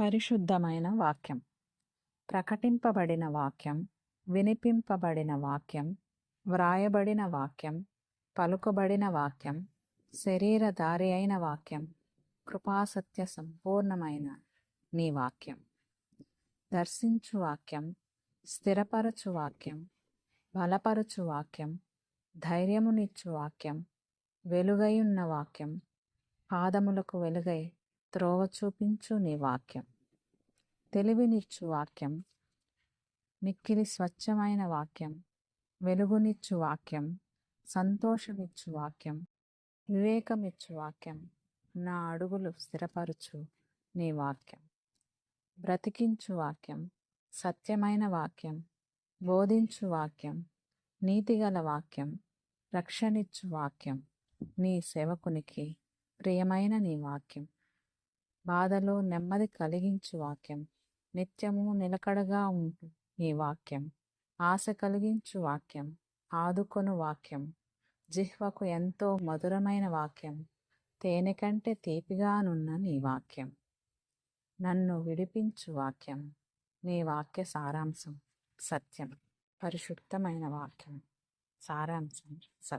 పరిశుద్ధమైన వాక్యం. ప్రకటింపబడిన వాక్యం వినిపింపబడిన వాక్యం వ్రాయబడిన వాక్యం పలుకబడిన వాక్యం శరీరధారి అయిన వాక్యం కృపాసత్య సంపూర్ణమైన నీ వాక్యం. దర్శించు వాక్యం స్థిరపరచు వాక్యం బలపరచు వాక్యం ధైర్యమునిచ్చు వాక్యం వెలుగైయున్న వాక్యం పాదములకు వెలుగై త్రోవ చూపించు నీ వాక్యం. తెలివినిచ్చు వాక్యం. మిక్కిలి స్వచ్ఛమైన వాక్యం. వెలుగునిచ్చు వాక్యం. సంతోషమిచ్చు వాక్యం. వివేకమిచ్చు వాక్యం. నా అడుగులు స్థిరపరచు నీ వాక్యం. బ్రతికించు వాక్యం. సత్యమైన వాక్యం. బోధించు వాక్యం. నీతిగల వాక్యం. రక్షణిచ్చు వాక్యం. నీ సేవకునికి ప్రియమైన నీ వాక్యం. బాధలో నెమ్మది కలిగించు వాక్యం. నిత్యము నిలకడగా ఉంటు నీ వాక్యం. ఆశ కలిగించు వాక్యం. ఆదుకొను వాక్యం. జిహ్వకు ఎంతో మధురమైన వాక్యం. తేనె కంటే తీపిగానున్న నీ వాక్యం. నన్ను విడిపించు వాక్యం. నీ వాక్య సారాంశం సత్యం. పరిశుద్ధమైన వాక్యం. సారాంశం సత్యం.